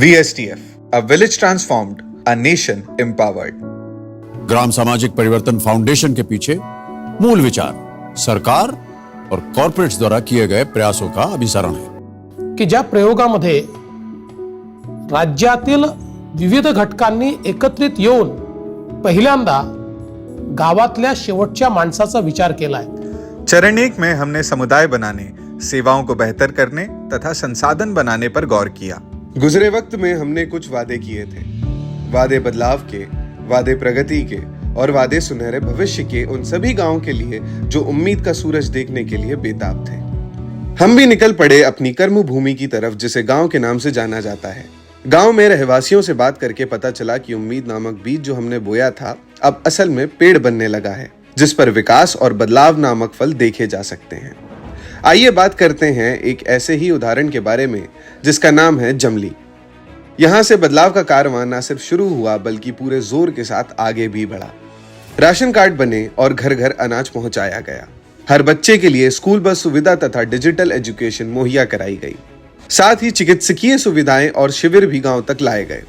VSTF, a village transformed, a nation empowered. ग्राम सामाजिक परिवर्तन foundation के पीछे मूल विचार सरकार और कॉरपोरेट्स द्वारा किए गए प्रयासों का अभिसरण है। की ज्या प्रयोगामध्ये राज्यातील विविध घटकांनी एकत्रित येऊन पहिल्यांदा गावातल्या शेवटच्या माणसाचा विचार केलाय. चरण एक में हमने समुदाय बनाने सेवाओं को बेहतर करने तथा संसाधन बनाने पर गौर किया। गुजरे वक्त में हमने कुछ वादे किए थे। वादे बदलाव के, वादे प्रगति के और वादे सुनहरे भविष्य के उन सभी गाँवों के लिए जो उम्मीद का सूरज देखने के लिए बेताब थे। हम भी निकल पड़े अपनी कर्म भूमि की तरफ़, जिसे गाँव के नाम से जाना जाता है। गाँव में रहवासियों से बात करके पता चला कि उम्मीद नामक बीज जो हमने बोया था, अब असल में पेड़ बनने लगा है, जिस पर विकास और बदलाव नामक फल देखे जा सकते हैं। आइए बात करते हैं एक ऐसे ही उदाहरण के बारे में, जिसका नाम है जमली। यहाँ से बदलाव का कारवां न सिर्फ़ शुरू हुआ, बल्कि पूरे ज़ोर के साथ आगे भी बढ़ा। राशन कार्ड बने और घर घर अनाज पहुँचाया गया। हर बच्चे के लिए स्कूल बस सुविधा तथा डिजिटल एजुकेशन मुहैया कराई गई। साथ ही चिकित्सकीय सुविधाएँ और शिविर भी गाँव तक लाए गए।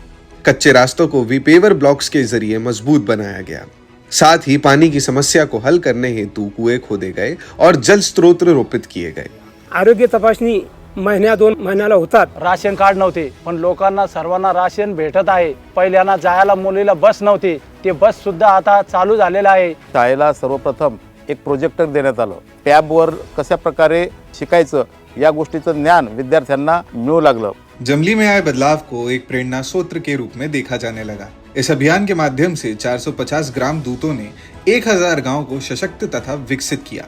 कच्चे रास्तों को वीपेवर ब्लॉक्स के ज़रिए मज़बूत बनाया गया। साथ ही पानी की समस्या को हल करने हेतु कुएं खोदे गए और जल स्रोत रोपित किए गए। आरोग्य तपासणी महिन्या दोन महिन्याला होतात. राशन कार्ड नव्हते पण लोकांना सर्वांना राशन भेटत आहे. पहिल्यांदा जायला मुलीला बस नव्हती ते बस सुद्धा आता चालू झालेलं आहे. शाळेला सर्वप्रथम एक प्रोजेक्टर देण्यात आलं. टॅबवर कशा प्रकारे शिकायचं या गोष्टीचं ज्ञान विद्यार्थ्यांना मिळू लागलं. जमली में आए बदलाव को एक प्रेरणा सूत्र के रूप में देखा जाने लगा। इस अभियान के माध्यम से 450 ग्राम दूतों ने 1000 गांव को सशक्त तथा विकसित किया।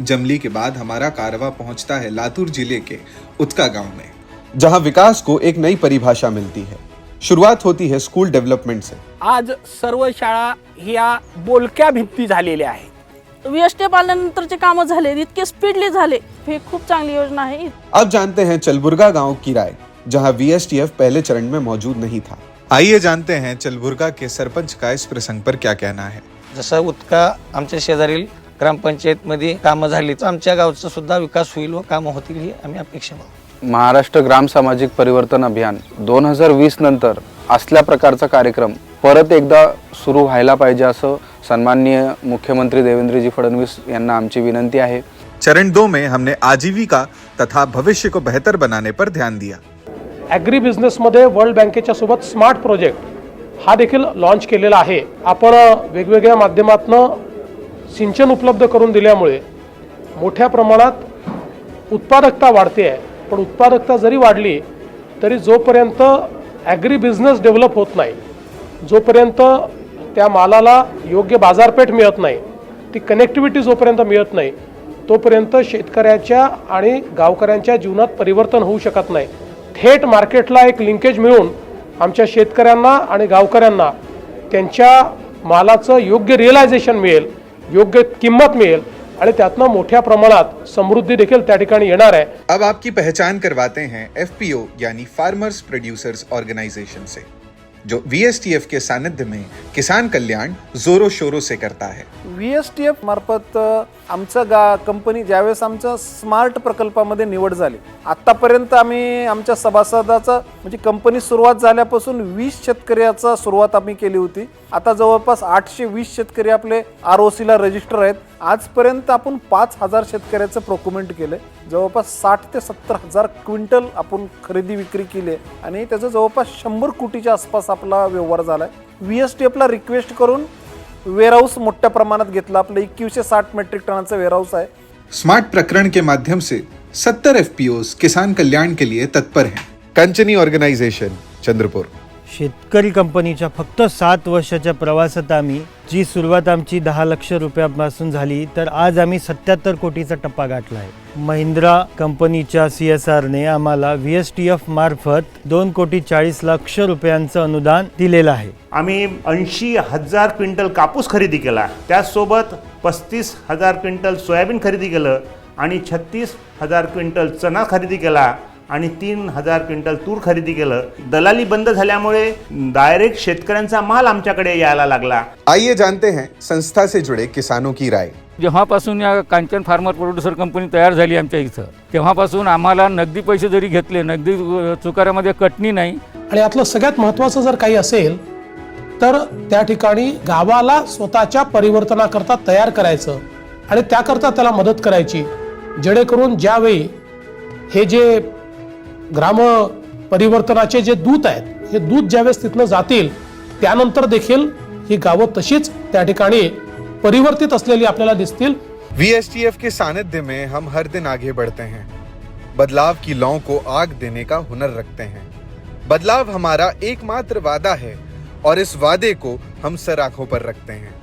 जमली के बाद हमारा कारवा पहुंचता है लातूर जिले के उत्का गांव में जहां विकास को एक नई परिभाषा मिलती है। शुरुआत होती है स्कूल डेवलपमेंट से। आज सर्व शाळा ह्या बोलक्या भित्ती झालेल्या आहेत। वीएसटी आल्यानंतरचे कामं झाले इतके स्पीडली झाले. हे खूप चांगली योजना आहे. अब जानते हैं चलबुर्गा गांव की राय। जहां वीएसटीएफ पहले चरण में मौजूद नहीं था। आइए जानते हैं चलबुर्गा के सरपंच का इस प्रसंग पर क्या कहना है। जसं उत्का आमच्या शेजारील ग्रामपंचायतमध्ये कामं झाली तर आमच्या गावचा सुद्धा विकास होईल व कामं होतील ही आम्ही अपेक्षा बाळगतो महाराष्ट्र ग्राम सामाजिक परिवर्तन अभियान दोन हजार वीस नंतर असल्या प्रकारचा कार्यक्रम परत एकदा सुरू व्हायला पाहिजे असं सन्माननीय मुख्यमंत्री देवेंद्रजी फडणवीस यांना आमची विनंती आहे. चरण दो में हमने आजीविका तथा भविष्य को बेहतर बनाने पर ध्यान दिया। ॲग्री बिझनेसमध्ये वर्ल्ड बँकेच्या सोबत स्मार्ट प्रोजेक्ट हा देखील लॉन्च केलेला आहे. आपण वेगवेगळ्या माध्यमातनं सिंचन उपलब्ध करून दिल्यामुळे मोठ्या प्रमाणात उत्पादकता वाढते आहे. पण उत्पादकता जरी वाढली तरी जोपर्यंत ॲग्री बिझनेस डेव्हलप होत नाही जोपर्यंत त्या मालाला योग्य बाजारपेठ मिळत नाही ती कनेक्टिव्हिटी जोपर्यंत मिळत नाही तोपर्यंत शेतकऱ्याच्या आणि गावकऱ्यांच्या जीवनात परिवर्तन होऊ शकत नाही. थेट मार्केटला एक लिंकेज मिळून आमच्या शेतकऱ्यांना आणि गावकऱ्यांना त्यांच्या मालाचं योग्य रिअलायझेशन मिळेल योग्य किंमत मिळेल आणि त्यातनं मोठ्या प्रमाणात समृद्धी देखील त्या ठिकाणी येणार आहे. अब आपकी पहचान करवाते हैं एफपीओ यानी फार्मर्स प्रोड्यूसर्स ऑर्गेनाइजेशन से जो वीएसटीएफ के सानिध्य में किसान कल्याण जोरों शोरों से करता है। व्ही एस टी एफ मार्फत आमचं गा कंपनी ज्यावेळेस आमचं स्मार्ट प्रकल्पामध्ये निवड झाली आत्तापर्यंत आम्ही आमच्या सभासदाचा म्हणजे कंपनी सुरुवात झाल्यापासून वीस शेतकऱ्याचा सुरुवात आम्ही केली होती. आता जवळपास आठशे वीस शेतकरी आपले आर ओ सीला रजिस्टर आहेत. आजपर्यंत आपण पाच हजार शेतकऱ्याचं प्रोक्युमेंट केलं जवळपास साठ ते सत्तर हजार क्विंटल आपण खरेदी विक्री केली आहे. आणि त्याचं जवळपास शंभर कोटीच्या आसपास आपला व्यवहार झाला आहे व्ही एस टी एफला रिक्वेस्ट करून वेअरहाऊस मोठ्या प्रमाणात घेतला. आपलं एकवीसशे साठ मेट्रिक टनाचं वेअरहाऊस आहे. स्मार्ट प्रकरण के माध्यम से 70 एफपीओ किसान कल्याण के लिए तत्पर हैं. कंचनी ऑर्गेनाइजेशन चंद्रपुर. शेतकरी कंपनीच्या फक्त सात वर्षाच्या प्रवासात आम्ही जी सुरुवात आमची दहा लक्ष रुपयापासून झाली तर आज आम्ही सत्याहत्तर कोटीचा टप्पा गाठला आहे महिंद्रा कंपनीच्या सी एस आरने आम्हाला व्ही एस टी एफ मार्फत दोन कोटी चाळीस लक्ष रुपयांचं अनुदान दिलेलं आहे. आम्ही ऐंशी हजार क्विंटल कापूस खरेदी केला. त्याचसोबत पस्तीस हजार क्विंटल सोयाबीन खरेदी केलं आणि छत्तीस हजार क्विंटल चणा खरेदी केला. आणि तीन हजार क्विंटल तूर खरेदी केलं. दलाली बंद झाल्यामुळे डायरेक्ट शेतकऱ्यांचा माल आमच्याकडे यायला लागला. आइए जानते हैं संस्था से जुड़े किसानों की राय। जेव्हापासून या कांचन फार्मर प्रोड्युसर कंपनी तयार झाली आमच्या इथं तेव्हापासून आम्हाला नगदी पैसे जरी घेतले नगदी अ, चुकारामध्ये कटणी नाही. आणि यातलं सगळ्यात महत्त्वाचं जर काही असेल तर त्या ठिकाणी गावाला स्वतःच्या परिवर्तनाकरता तयार करायचं आणि त्याकरता त्याला मदत करायची जेणेकरून ज्यावेळी हे जे ग्राम परिवर्तनाचे जे दूत आहेत, हे दूत ज्यावेळेस तिथनं जातील, त्यानंतर देखील ही गावं तशीच त्या ठिकाणी परिवर्तित असलेली आपल्याला दिसतील. वीएसटीएफ के सानिध्य में हम हर दिन आगे बढ़ते हैं। बदलाव की लौ को आग देने का हुनर रखते हैं। बदलाव हमारा एकमात्र वादा है और इस वादे को हम सर आँखों पर रखते हैं।